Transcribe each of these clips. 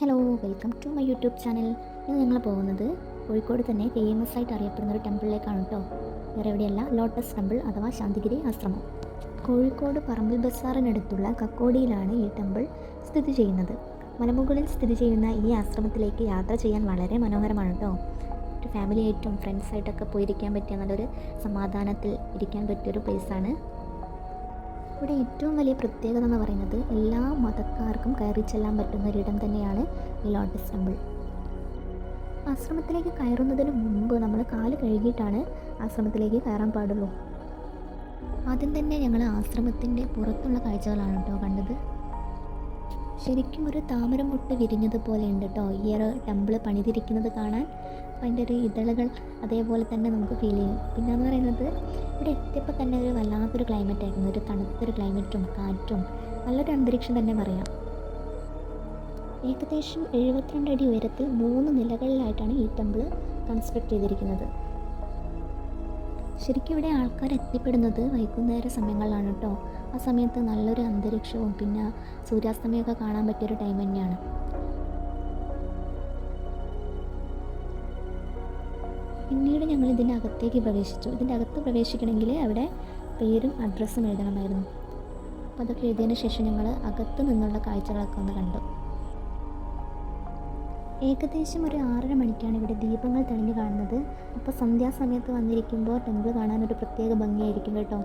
Hello welcome to my YouTube channel ഇന്ന് ഞങ്ങൾ പോകുന്നത് കോഴിക്കോട് തന്നെ ഫേമസ് ആയിട്ട് അറിയപ്പെടുന്ന ഒരു ടെമ്പിളിലേക്കാണ് കേട്ടോ വേറെ എവിടെയല്ല ലോട്ടസ് ടെമ്പിൾ അഥവാ ശാന്തിഗിരി ആശ്രമം. കോഴിക്കോട് പറമ്പിൽ ബസാറിനടുത്തുള്ള കക്കോടിയിലാണ് ഈ ടെമ്പിൾ സ്ഥിതി ചെയ്യുന്നത്. മലമുകളിൽ സ്ഥിതി ചെയ്യുന്ന ഈ ആശ്രമത്തിലേക്ക് യാത്ര ചെയ്യാൻ വളരെ മനോഹരമാണ് കേട്ടോ ഒരു ഫാമിലി ആയിട്ടും ഫ്രണ്ട്സായിട്ടൊക്കെ പോയിരിക്കാൻ പറ്റിയ നല്ലൊരു സമാധാനത്തിൽ ഇരിക്കാൻ പറ്റിയൊരു പ്ലേസാണ് ഇവിടെ ഏറ്റവും വലിയ പ്രത്യേകത എന്ന് പറയുന്നത് എല്ലാ മതക്കാർക്കും കയറി ചെല്ലാൻ പറ്റുന്ന ഒരിടം തന്നെയാണ് ഈ ലോട്ടസ് ടെമ്പിൾ. ആശ്രമത്തിലേക്ക് കയറുന്നതിന് മുമ്പ് നമ്മൾ കാൽ കഴുകിയിട്ടാണ് ആശ്രമത്തിലേക്ക് കയറാൻ പാടുള്ളൂ. ആദ്യം തന്നെ ഞങ്ങൾ ആശ്രമത്തിന്റെ പുറത്തുള്ള കാഴ്ചകളാണ് കേട്ടോ കണ്ടത്. ശരിക്കും ഒരു താമരമുട്ട് വിരിഞ്ഞതുപോലെ ഉണ്ട് കേട്ടോ. ഈ ടെമ്പിൾ പണിതിരിക്കുന്നത് കാണാൻ. അതിന്റെ ഒരു ഇതളുകൾ അതേപോലെ തന്നെ നമുക്ക് ഫീൽ ചെയ്യും. പിന്നെ എന്ന് പറയുന്നത് ഇവിടെ എത്തിയപ്പോൾ തന്നെ ഒരു വല്ലാത്തൊരു ക്ലൈമറ്റ് ആയിരുന്നു. ഒരു തണുത്തൊരു ക്ലൈമറ്റും കാറ്റും നല്ലൊരു അന്തരീക്ഷം തന്നെ പറയാം. ഏകദേശം എഴുപത്തിരണ്ട് അടി ഉയരത്തിൽ മൂന്ന് നിലകളിലായിട്ടാണ് ഈ ടെമ്പിൾ കൺസ്ട്രക്ട് ചെയ്തിരിക്കുന്നത്. ശരിക്കും ഇവിടെ ആൾക്കാർ എത്തിപ്പെടുന്നത് വൈകുന്നേര സമയങ്ങളിലാണ് കേട്ടോ. ആ സമയത്ത് നല്ലൊരു അന്തരീക്ഷവും പിന്നെ സൂര്യാസ്തമയമൊക്കെ കാണാൻ പറ്റിയൊരു ടൈം തന്നെയാണ്. പിന്നീട് ഞങ്ങൾ ഇതിന്റെ അകത്തേക്ക് പ്രവേശിച്ചു. ഇതിന്റെ അകത്ത് പ്രവേശിക്കണമെങ്കിൽ അവിടെ പേരും അഡ്രസ്സും എഴുതണമായിരുന്നു. അപ്പോൾ അതൊക്കെ എഴുതിയതിന് ശേഷം ഞങ്ങൾ അകത്ത് നിന്നുള്ള കാഴ്ചകളൊക്കെ ഒന്ന് കണ്ടു. ഏകദേശം ഒരു ആറര മണിക്കാണ് ഇവിടെ ദീപങ്ങൾ തെളിഞ്ഞു കാണുന്നത്. അപ്പോൾ സന്ധ്യാസമയത്ത് വന്നിരിക്കുമ്പോൾ ടെമ്പിൾ കാണാൻ ഒരു പ്രത്യേക ഭംഗിയായിരിക്കും കേട്ടോ.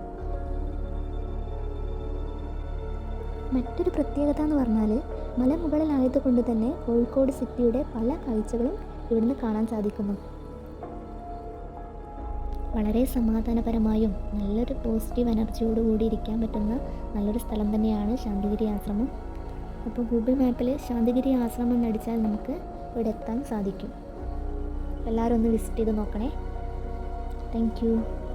മറ്റൊരു പ്രത്യേകത എന്ന് പറഞ്ഞാൽ മലമുകളിലായതുകൊണ്ട് തന്നെ കോഴിക്കോട് സിറ്റിയുടെ പല കാഴ്ചകളും ഇവിടുന്ന് കാണാൻ സാധിക്കുന്നു. വളരെ സമാധാനപരമായും നല്ലൊരു പോസിറ്റീവ് എനർജിയോട് കൂടി ഇരിക്കാൻ പറ്റുന്ന നല്ലൊരു സ്ഥലം തന്നെയാണ് ശാന്തിഗിരി ആശ്രമം. അപ്പോൾ ഗൂഗിൾ മാപ്പിൽ ശാന്തിഗിരി ആശ്രമം എന്നടിച്ചാൽ നമുക്ക് ഇവിടെ എത്താൻ സാധിക്കും. എല്ലാവരും ഒന്ന് വിസിറ്റ് ചെയ്ത് നോക്കണേ. താങ്ക്